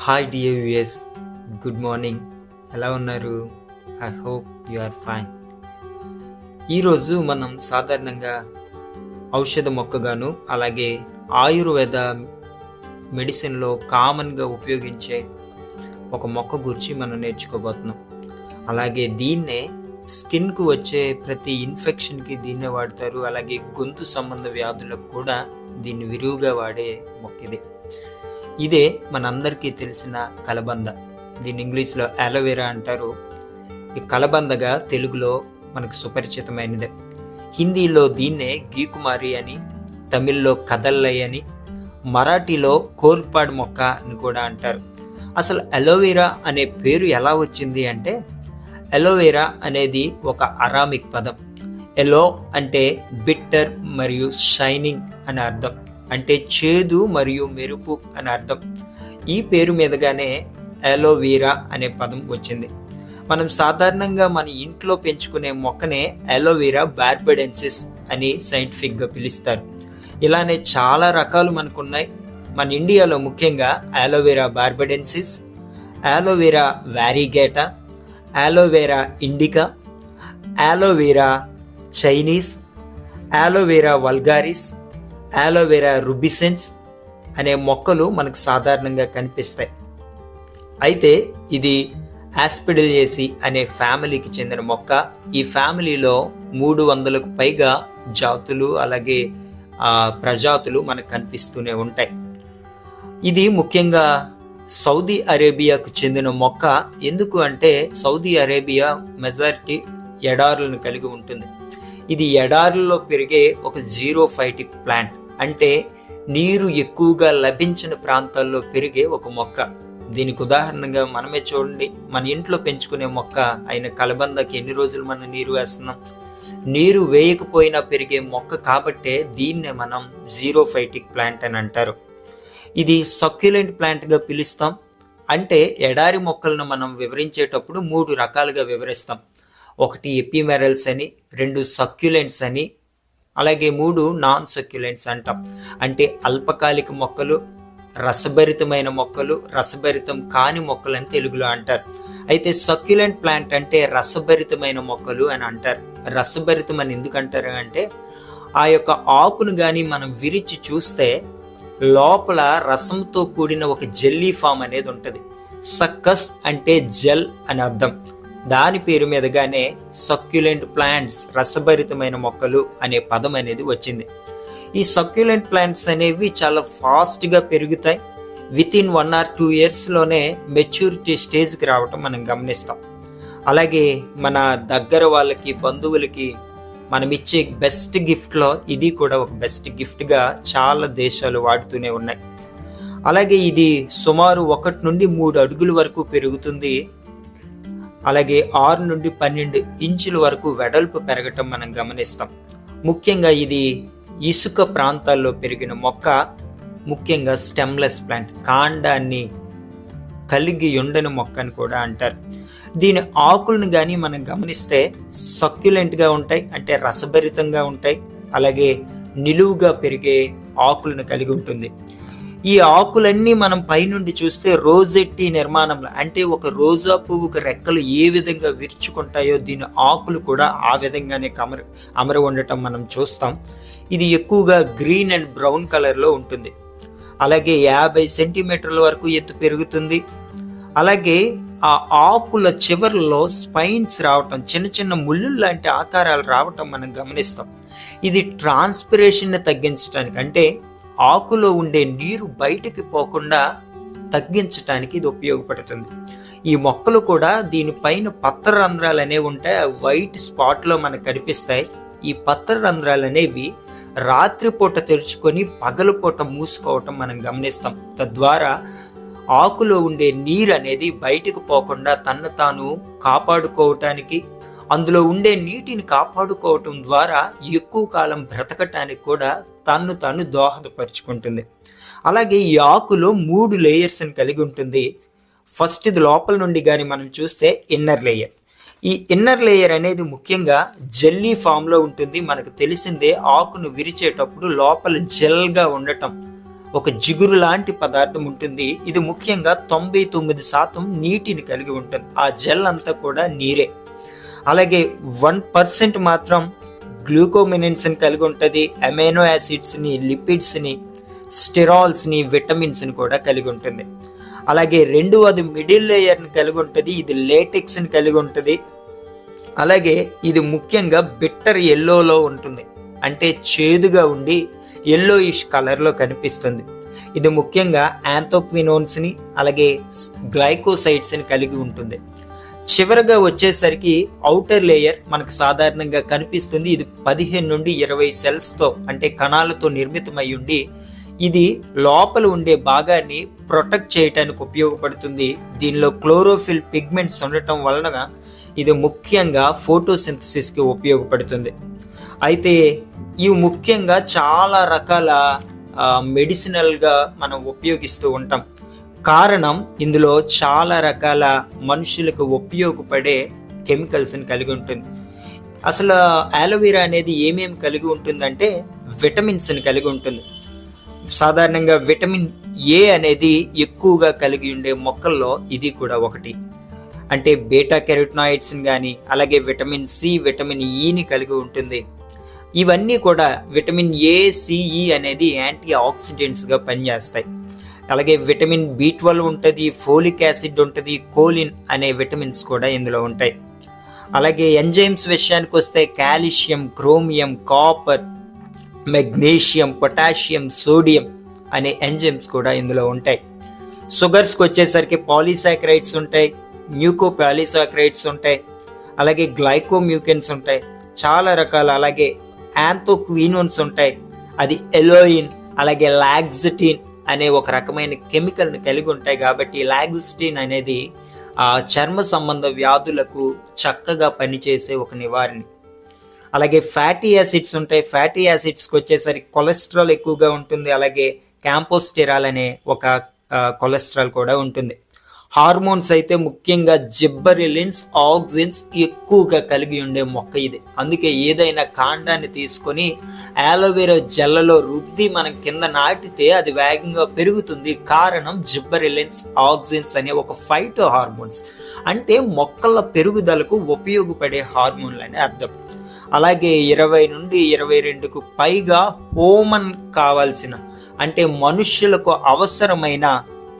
Hi డిఏవిఎస్ good morning ఎలా ఉన్నారు? I hope you are fine ఈరోజు మనం సాధారణంగా ఔషధ మొక్కగాను అలాగే ఆయుర్వేద మెడిసిన్లో కామన్గా ఉపయోగించే ఒక మొక్క గురించి మనం నేర్చుకోబోతున్నాం. అలాగే దీన్నే స్కిన్కు వచ్చే ప్రతి ఇన్ఫెక్షన్కి దీన్నే వాడతారు. అలాగే గొంతు సంబంధ వ్యాధులకు కూడా దీన్ని విరివిగా వాడే మొక్క ఇది. ఇదే మనందరికీ తెలిసిన కలబంద. దీన్ని ఇంగ్లీష్లో అలోవెరా అంటారు. ఈ కలబందగా తెలుగులో మనకు సుపరిచితమైనదే. హిందీలో దీన్నే గీకుమారి అని తమిళ్ళో కదల్లై అని మరాఠీలో కోల్పాడు మొక్క అని కూడా అంటారు. అసలు అలోవెరా అనే పేరు ఎలా వచ్చింది అంటే అలోవెరా అనేది ఒక అరామిక్ పదం. ఎలో అంటే బిట్టర్ మరియు షైనింగ్ అని అర్థం. అంటే చేదు మరియు మెరుపు అని అర్థం. ఈ పేరు మీదుగానే అలోవీరా అనే పదం వచ్చింది. మనం సాధారణంగా మన ఇంట్లో పెంచుకునే మొక్కనే అలోవీరా బార్బెడెన్సిస్ అని సైంటిఫిక్గా పిలుస్తారు. ఇలానే చాలా రకాలు మనకున్నాయి. మన ఇండియాలో ముఖ్యంగా aloe vera barbadensis aloe vera variegata aloe vera indica aloe vera Chinese aloe vera vulgaris aloe vera rubescens అనే మొక్కలు మనకు సాధారణంగా కనిపిస్తాయి. అయితే ఇది ఆస్పిడలియేసి అనే ఫ్యామిలీకి చెందిన మొక్క. ఈ ఫ్యామిలీలో మూడు వందలకు పైగా జాతులు అలాగే ప్రజాతులు మనకు కనిపిస్తూనే ఉంటాయి. ఇది ముఖ్యంగా సౌదీ అరేబియాకు చెందిన మొక్క. ఎందుకు అంటే సౌదీ అరేబియా మెజారిటీ ఎడారులను కలిగి ఉంటుంది. ఇది ఎడారుల్లో పెరిగే ఒక జీరో ఫైటిక్ ప్లాంట్. అంటే నీరు ఎక్కువగా లభించిన ప్రాంతాల్లో పెరిగే ఒక మొక్క. దీనికి ఉదాహరణగా మనమే చూడండి. మన ఇంట్లో పెంచుకునే మొక్క అయిన కలబందకి ఎన్ని రోజులు మనం నీరు వేస్తున్నాం? నీరు వేయకపోయినా పెరిగే మొక్క కాబట్టే దీన్నే మనం జీరో ఫైటిక్ ప్లాంట్ అని అంటారు. ఇది సక్యులెంట్ ప్లాంట్గా పిలుస్తాం. అంటే ఎడారి మొక్కలను మనం వివరించేటప్పుడు మూడు రకాలుగా వివరిస్తాం. ఒకటి ఎపిమెరల్స్ అని రెండు సక్యులెంట్స్ అని అలాగే మూడు నాన్ సక్యులెంట్స్ అంటాం. అంటే అల్పకాలిక మొక్కలు రసభరితమైన మొక్కలు రసభరితం కాని మొక్కలు అని తెలుగులో అంటారు. అయితే సక్యులెంట్ ప్లాంట్ అంటే రసభరితమైన మొక్కలు అని అంటారు. రసభరితం అని ఎందుకంటారు అంటే ఆ యొక్క ఆకును కానీ మనం విరిచి చూస్తే లోపల రసంతో కూడిన ఒక జెల్లీ ఫామ్ అనేది ఉంటుంది. సక్కస్ అంటే జెల్ అని అర్థం. దాని పేరు మీదగానే సక్యులెంట్ ప్లాంట్స్ రసభరితమైన మొక్కలు అనే పదం అనేది వచ్చింది. ఈ సక్యులెంట్ ప్లాంట్స్ అనేవి చాలా ఫాస్ట్గా పెరుగుతాయి. Within one or two ఇయర్స్లోనే మెచ్యూరిటీ స్టేజ్కి రావటం మనం గమనిస్తాం. అలాగే మన దగ్గర వాళ్ళకి బంధువులకి మనం ఇచ్చే బెస్ట్ గిఫ్ట్లో ఇది కూడా ఒక బెస్ట్ గిఫ్ట్గా చాలా దేశాలు వాడుతూనే ఉన్నాయి. అలాగే ఇది సుమారు ఒకటి నుండి మూడు అడుగుల వరకు పెరుగుతుంది. అలాగే ఆరు నుండి పన్నెండు ఇంచుల వరకు వెడల్పు పెరగటం మనం గమనిస్తాం. ముఖ్యంగా ఇది ఇసుక ప్రాంతాల్లో పెరిగిన మొక్క ముఖ్యంగా స్టెమ్లెస్ ప్లాంట్ కాండాన్ని కలిగి ఉండని మొక్క అని కూడా అంటారు. దీని ఆకులను కానీ మనం గమనిస్తే సక్యులెంట్గా ఉంటాయి అంటే రసభరితంగా ఉంటాయి అలాగే నిలువుగా పెరిగే ఆకులను కలిగి ఉంటుంది. ఈ ఆకులన్నీ మనం పైనుండి చూస్తే రోజెట్టి నిర్మాణంలో అంటే ఒక రోజా పువ్వుకు రెక్కలు ఏ విధంగా విరుచుకుంటాయో దీని ఆకులు కూడా ఆ విధంగానే కమర అమర ఉండటం మనం చూస్తాం. ఇది ఎక్కువగా గ్రీన్ అండ్ బ్రౌన్ కలర్లో ఉంటుంది. అలాగే యాభై సెంటీమీటర్ల వరకు ఎత్తు పెరుగుతుంది. అలాగే ఆ ఆకుల చివర్లో స్పైన్స్ రావటం చిన్న చిన్న ముళ్ళు లాంటి ఆకారాలు రావటం మనం గమనిస్తాం. ఇది ట్రాన్స్పిరేషన్ని తగ్గించడానికి అంటే ఆకులో ఉండే నీరు బయటికి పోకుండా తగ్గించడానికి ఇది ఉపయోగపడుతుంది. ఈ మొక్కలు కూడా దీనిపైన పత్ర రంధ్రాలు అనేవి ఉంటాయి. వైట్ స్పాట్లో మనకు కనిపిస్తాయి. ఈ పత్ర రంధ్రాలు అనేవి రాత్రిపూట తెరుచుకొని పగలపూట మూసుకోవటం మనం గమనిస్తాం. తద్వారా ఆకులో ఉండే నీరు అనేది బయటకు పోకుండా తన్ను తాను కాపాడుకోవటానికి అందులో ఉండే నీటిని కాపాడుకోవటం ద్వారా ఎక్కువ కాలం బ్రతకటానికి కూడా తన్ను తాను దోహదపరుచుకుంటుంది. అలాగే ఈ ఆకులో మూడు లేయర్స్ని కలిగి ఉంటుంది. ఫస్ట్ ఇది లోపల నుండి కానీ మనం చూస్తే ఇన్నర్ లేయర్ ఈ ఇన్నర్ లేయర్ అనేది ముఖ్యంగా జెల్లీ ఫామ్లో ఉంటుంది. మనకు తెలిసిందే ఆకును విరిచేటప్పుడు లోపల జెల్గా ఉండటం. ఒక జిగురు లాంటి పదార్థం ఉంటుంది. ఇది ముఖ్యంగా తొంభై తొమ్మిది శాతం నీటిని కలిగి ఉంటుంది. ఆ జెల్ అంతా కూడా నీరే. అలాగే వన్ పర్సెంట్ మాత్రం గ్లూకోమినెన్స్ని కలిగి ఉంటుంది అమైనో యాసిడ్స్ని లిపిడ్స్ని స్టెరాల్స్ని విటమిన్స్ని కూడా కలిగి ఉంటుంది. అలాగే రెండవది మిడిల్ లేయర్ని కలిగి ఉంటుంది ఇది లేటెక్స్ని కలిగి ఉంటుంది. అలాగే ఇది ముఖ్యంగా బిట్టర్ ఎల్లోలో ఉంటుంది. అంటే చేదుగా ఉండి ఎల్లోయిష్ కలర్లో కనిపిస్తుంది. ఇది ముఖ్యంగా యాంథోక్వినోన్స్ని అలాగే గ్లైకోసైడ్స్ని కలిగి ఉంటుంది. చివరగా వచ్చేసరికి అవుటర్ లేయర్ మనకు సాధారణంగా కనిపిస్తుంది. ఇది పదిహేను నుండి ఇరవై సెల్స్తో అంటే కణాలతో నిర్మితమై ఉండి ఇది లోపల ఉండే భాగాన్ని ప్రొటెక్ట్ చేయడానికి ఉపయోగపడుతుంది. దీనిలో క్లోరోఫిల్ పిగ్మెంట్స్ ఉండటం వలన ఇది ముఖ్యంగా ఫోటోసింథసిస్కి ఉపయోగపడుతుంది. అయితే ఇవి ముఖ్యంగా చాలా రకాల మెడిసినల్గా మనం ఉపయోగిస్తూ ఉంటాం. కారణం ఇందులో చాలా రకాల మనుషులకు ఉపయోగపడే కెమికల్స్ని కలిగి ఉంటుంది. అసలు ఆలోవెరా అనేది ఏమేమి కలిగి ఉంటుందంటే విటమిన్స్ని కలిగి ఉంటుంది. సాధారణంగా విటమిన్ ఏ అనేది ఎక్కువగా కలిగి ఉండే మొక్కల్లో ఇది కూడా ఒకటి. అంటే బీటా కెరటినాయిడ్స్ని కానీ అలాగే విటమిన్ సి విటమిన్ ఈని కలిగి ఉంటుంది. ఇవన్నీ కూడా విటమిన్ ఏ సిఈ అనేది యాంటీ ఆక్సిడెంట్స్గా పనిచేస్తాయి. అలాగే విటమిన్ బి ట్వెల్వ్ ఉంటుంది ఫోలిక్ యాసిడ్ ఉంటుంది కోలిన్ అనే విటమిన్స్ కూడా ఇందులో ఉంటాయి. అలాగే ఎంజైమ్స్ విషయానికి వస్తే calcium chromium copper magnesium potassium sodium అనే ఎంజైమ్స్ కూడా ఇందులో ఉంటాయి. షుగర్స్కి వచ్చేసరికి పాలీసాక్రైడ్స్ ఉంటాయి మ్యూకో పాలీసాక్రైడ్స్ ఉంటాయి అలాగే గ్లైకోమ్యూకెన్స్ ఉంటాయి చాలా రకాల అలాగే యాంతోక్వీనోన్స్ ఉంటాయి అది ఎలోయిన్ అలాగే లాగ్జిటిన్ అనే ఒక రకమైన కెమికల్ని కలిగి ఉంటాయి కాబట్టి లాగ్జిస్టిన్ అనేది ఆ చర్మ సంబంధ వ్యాధులకు చక్కగా పనిచేసే ఒక నివారణ. అలాగే ఫ్యాటీ యాసిడ్స్ ఉంటాయి. ఫ్యాటీ యాసిడ్స్కి వచ్చేసరికి కొలెస్ట్రాల్ ఎక్కువగా ఉంటుంది. అలాగే క్యాంపోస్టిరాల్ అనే ఒక కొలెస్ట్రాల్ కూడా ఉంటుంది. హార్మోన్స్ అయితే ముఖ్యంగా జిబ్బరిలిన్స్ ఆక్సిన్స్ ఎక్కువగా కలిగి ఉండే మొక్క ఇది. అందుకే ఏదైనా కాండాన్ని తీసుకొని ఆలోవెరా జెల్లలో రుద్ది మనం కింద నాటితే అది వేగంగా పెరుగుతుంది. కారణం జిబ్బరిలిన్స్ ఆక్సిన్స్ అనే ఒక ఫైటో హార్మోన్స్ అంటే మొక్కల పెరుగుదలకు ఉపయోగపడే హార్మోన్లు అని అర్థం. అలాగే ఇరవై నుండి ఇరవై రెండుకు పైగా హోమన్ కావాల్సిన అంటే మనుష్యులకు అవసరమైన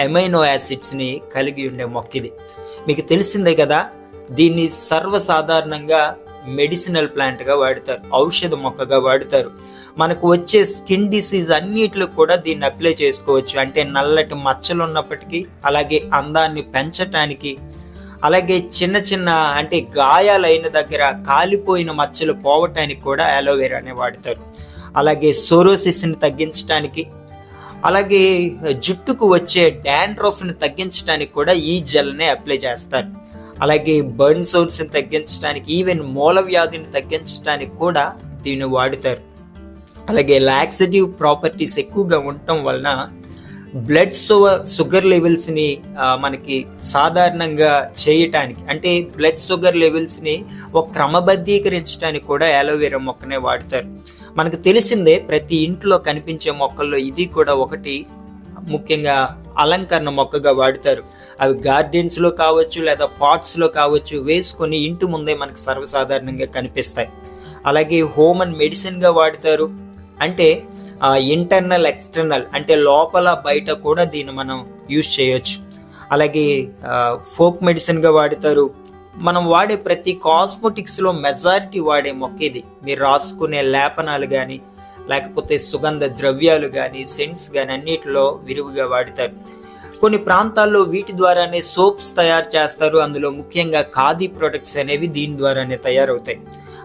ఎమైనో యాసిడ్స్ని కలిగి ఉండే మొక్క ఇది. మీకు తెలిసిందే కదా దీన్ని సర్వసాధారణంగా మెడిసినల్ ప్లాంట్గా వాడతారు ఔషధ మొక్కగా వాడతారు. మనకు వచ్చే స్కిన్ డిసీజ్ అన్నిటిలో కూడా దీన్ని అప్లై చేసుకోవచ్చు. అంటే నల్లటి మచ్చలు ఉన్నప్పటికీ అలాగే అందాన్ని పెంచటానికి అలాగే చిన్న చిన్న అంటే గాయాలైన దగ్గర కాలిపోయిన మచ్చలు పోవటానికి కూడా అలోవెరానే వాడతారు. అలాగే సోరోసిస్ని తగ్గించడానికి అలాగే జుట్టుకు వచ్చే డాండ్రఫ్ని తగ్గించడానికి కూడా ఈ జెల్నే అప్లై చేస్తారు. అలాగే బర్న్ సోర్స్ని తగ్గించడానికి ఈవెన్ మూల వ్యాధిని తగ్గించడానికి కూడా దీన్ని వాడుతారు. అలాగే లాక్సిటివ్ ప్రాపర్టీస్ ఎక్కువగా ఉండటం వలన బ్లడ్ షుగర్ లెవెల్స్ని మనకి సాధారణంగా చేయటానికి అంటే బ్లడ్ షుగర్ లెవెల్స్ని ఒక క్రమబద్ధీకరించడానికి కూడా అలోవెరా మొక్కనే వాడతారు. మనకు తెలిసిందే ప్రతి ఇంట్లో కనిపించే మొక్కల్లో ఇది కూడా ఒకటి. ముఖ్యంగా అలంకరణ మొక్కగా వాడతారు. అవి గార్డెన్స్లో కావచ్చు లేదా పాట్స్లో కావచ్చు వేసుకొని ఇంటి ముందే మనకు సర్వసాధారణంగా కనిపిస్తాయి. అలాగే హోమ్ అండ్ మెడిసిన్గా వాడతారు. అంటే ఇంటర్నల్ ఎక్స్టర్నల్ అంటే లోపల బయట కూడా దీన్ని మనం యూజ్ చేయొచ్చు. అలాగే ఫోక్ మెడిసిన్గా వాడతారు. మనం వాడే ప్రతి కాస్మోటిక్స్లో మెజారిటీ వాడే మొక్క ఇది మీరు రాసుకునే లేపనాలు కానీ లేకపోతే సుగంధ ద్రవ్యాలు కానీ సెంట్స్ కానీ అన్నిటిలో విరివిగా వాడతారు. కొన్ని ప్రాంతాల్లో వీటి ద్వారానే సోప్స్ తయారు చేస్తారు. అందులో ముఖ్యంగా ఖాదీ ప్రొడక్ట్స్ అనేవి దీని ద్వారానే తయారవుతాయి.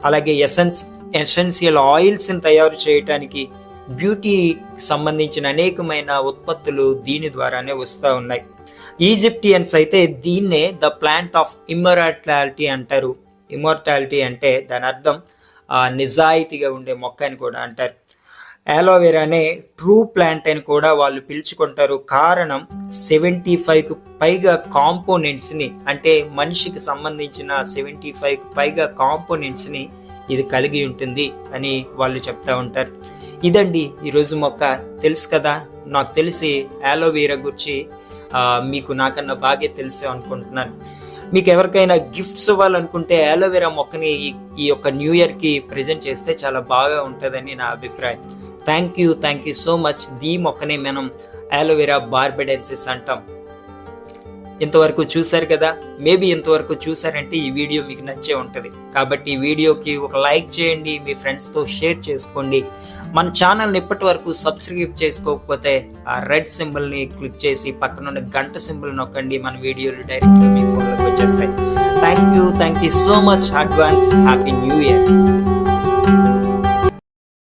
అలాగే ఎసెన్స్ ఎసెన్షియల్ ఆయిల్స్ని తయారు చేయటానికి బ్యూటీ సంబంధించిన అనేకమైన ఉత్పత్తులు దీని ద్వారానే వస్తూ ఉన్నాయి. ఈజిప్టియన్స్ అయితే దీన్నే ద ప్లాంట్ ఆఫ్ ఇమ్మరాటాలిటీ అంటారు. ఇమ్మోర్టాలిటీ అంటే దాని అర్థం నిజాయితీగా ఉండే మొక్క అని కూడా అంటారు. అలోవెరానే ట్రూ ప్లాంట్ అని కూడా వాళ్ళు పిలుచుకుంటారు. కారణం సెవెంటీ ఫైవ్కి పైగా కాంపోనెంట్స్ని అంటే మనిషికి సంబంధించిన సెవెంటీ ఫైవ్కి పైగా కాంపోనెంట్స్ని ఇది కలిగి ఉంటుంది అని వాళ్ళు చెప్తా ఉంటారు. ఇదండి ఈరోజు మొక్క. తెలుసు కదా? నాకు తెలిసి యాలోవేరా గురించి మీకు నాకన్నా బాగా తెలుసు అనుకుంటున్నాను. మీకు ఎవరికైనా గిఫ్ట్స్ ఇవ్వాలనుకుంటే అలోవెరా మొక్కని ఈ- యొక్క న్యూ ఇయర్కి ప్రజెంట్ చేస్తే చాలా బాగా ఉంటుందని నా అభిప్రాయం. Thank you thank you so much దీ మొక్కని మనం అలోవెరా బార్బెడెన్సిస్ అంటాం. ఇంతవరకు చూశారు కదా? మేబీ ఇంతవరకు చూసారంటే ఈ వీడియో మీకు నచ్చే ఉంటుంది. కాబట్టి ఈ వీడియోకి ఒక లైక్ చేయండి మీ ఫ్రెండ్స్తో షేర్ చేసుకోండి. మన ఛానల్ని ఇప్పటి వరకు సబ్స్క్రైబ్ చేసుకోకపోతే ఆ రెడ్ సింబల్ని క్లిక్ చేసి పక్కనున్న గంట సింబల్ నొక్కండి. మన వీడియోలు డైరెక్ట్గా మీ ఫోన్లోకి వచ్చేస్తాయి. Thank you thank you so much advance happy new year